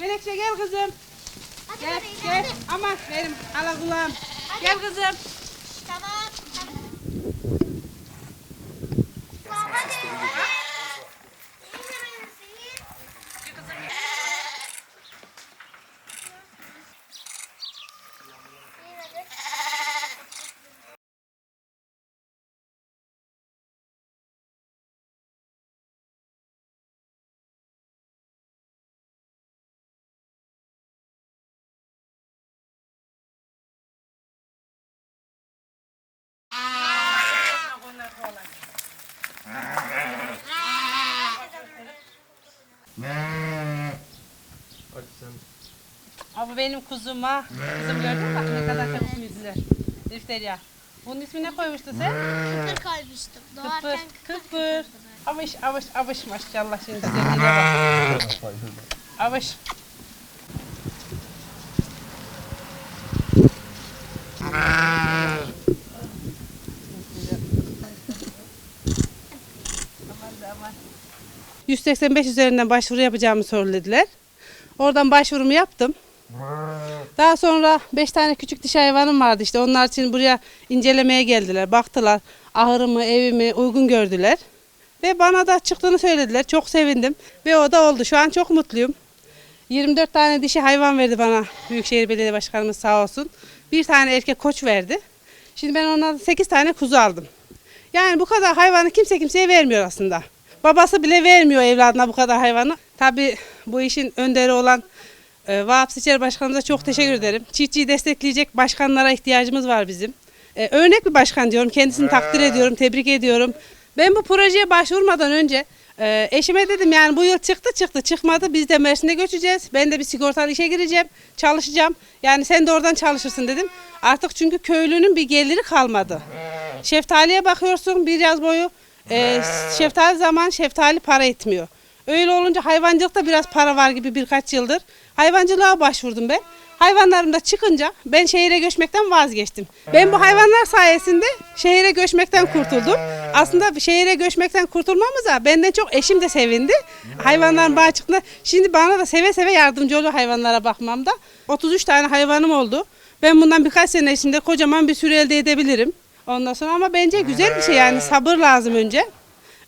Melekçe gel kızım. Hadi gel gel. Hadi. Aman benim ala kulağım. Hadi. Gel kızım. Abi benim kuzuma. Kızım gördün mü? Bak ne kadar çabuk yüzüler. Elif ya. Bunun ismi ne koymuştun sen? Kıpır koymuştum. Kıpır. Doğarken Kıpır. Amış amış amış maşallah şimdi güzelliğine bak. Amış. 185 üzerinden başvuru yapacağımı söylediler. Oradan başvurumu yaptım. Daha sonra 5 tane küçük diş hayvanım vardı işte. Onlar için buraya incelemeye geldiler. Baktılar. Ahırımı, evimi uygun gördüler. Ve bana da çıktığını söylediler. Çok sevindim. Ve o da oldu. Şu an çok mutluyum. 24 tane dişi hayvan verdi bana Büyükşehir Belediye Başkanımız sağ olsun. Bir tane erkek koç verdi. Şimdi ben onlardan 8 tane kuzu aldım. Yani bu kadar hayvanı kimse kimseye vermiyor aslında. Babası bile vermiyor evladına bu kadar hayvanı. Tabii bu işin önderi olan e, Vahap Seçer Başkanımıza çok teşekkür ederim. Çiftçiyi destekleyecek başkanlara ihtiyacımız var bizim. E, örnek bir başkan diyorum. Kendisini takdir ediyorum, tebrik ediyorum. Ben bu projeye başvurmadan önce e, eşime dedim yani bu yıl çıktı çıktı çıkmadı. Biz de Mersin'e göçeceğiz. Ben de bir sigortalı işe gireceğim, çalışacağım. Yani sen de oradan çalışırsın dedim. Artık çünkü köylünün bir geliri kalmadı. Şeftaliye bakıyorsun bir yaz boyu. E, şeftali zaman şeftali para etmiyor. Öyle olunca hayvancılıkta biraz para var gibi birkaç yıldır. Hayvancılığa başvurdum ben. Hayvanlarım da çıkınca ben şehire göçmekten vazgeçtim. Ben bu hayvanlar sayesinde şehire göçmekten kurtuldum. Aslında şehire göçmekten kurtulmamıza benden çok eşim de sevindi. Hayvanların bana çıktığında şimdi bana da seve seve yardımcı oluyor hayvanlara bakmamda. 33 tane hayvanım oldu. Ben bundan birkaç sene içinde kocaman bir sürü elde edebilirim. Ondan sonra ama bence güzel bir şey yani sabır lazım önce.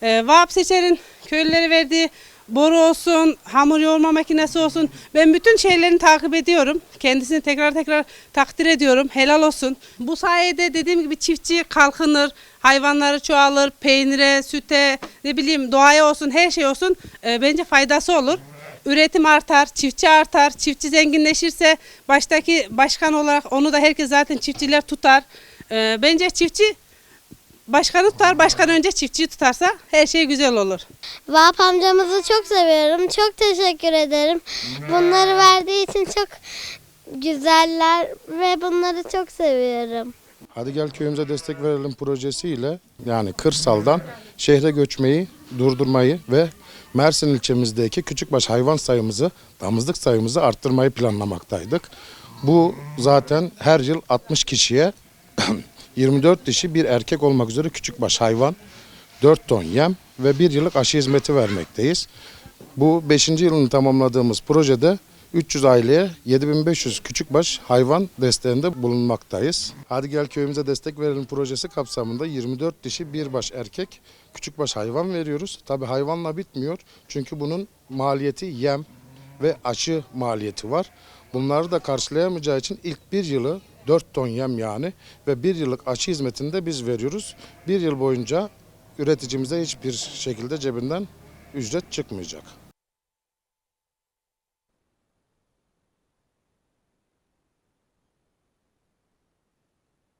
Ee, Vahap Seçer'in köylülere verdiği boru olsun, hamur yoğurma makinesi olsun. Ben bütün şeylerini takip ediyorum. Kendisini tekrar tekrar takdir ediyorum. Helal olsun. Bu sayede dediğim gibi çiftçi kalkınır, hayvanları çoğalır, peynire, süte, ne bileyim doğaya olsun, her şey olsun. Ee, bence faydası olur. Üretim artar, çiftçi artar, çiftçi zenginleşirse baştaki başkan olarak onu da herkes zaten çiftçiler tutar. Ee, bence çiftçi başkanı tutar, başkan önce çiftçiyi tutarsa her şey güzel olur. Vahap amcamızı çok seviyorum. Çok teşekkür ederim. Bunları verdiği için çok güzeller ve bunları çok seviyorum. Hadi gel köyümüze destek verelim projesiyle yani kırsaldan şehre göçmeyi durdurmayı ve Mersin ilçemizdeki küçükbaş hayvan sayımızı, damızlık sayımızı arttırmayı planlamaktaydık. Bu zaten her yıl 60 kişiye 24 dişi bir erkek olmak üzere küçükbaş hayvan, 4 ton yem ve 1 yıllık aşı hizmeti vermekteyiz. Bu 5. yılını tamamladığımız projede 300 aileye 7500 küçükbaş hayvan desteğinde bulunmaktayız. Hadi gel köyümüze destek verelim projesi kapsamında 24 dişi bir baş erkek küçükbaş hayvan veriyoruz. Tabi hayvanla bitmiyor çünkü bunun maliyeti yem ve aşı maliyeti var. Bunları da karşılayamayacağı için ilk bir yılı 4 ton yem yani ve bir yıllık aşı hizmetini de biz veriyoruz. Bir yıl boyunca üreticimize hiçbir şekilde cebinden ücret çıkmayacak.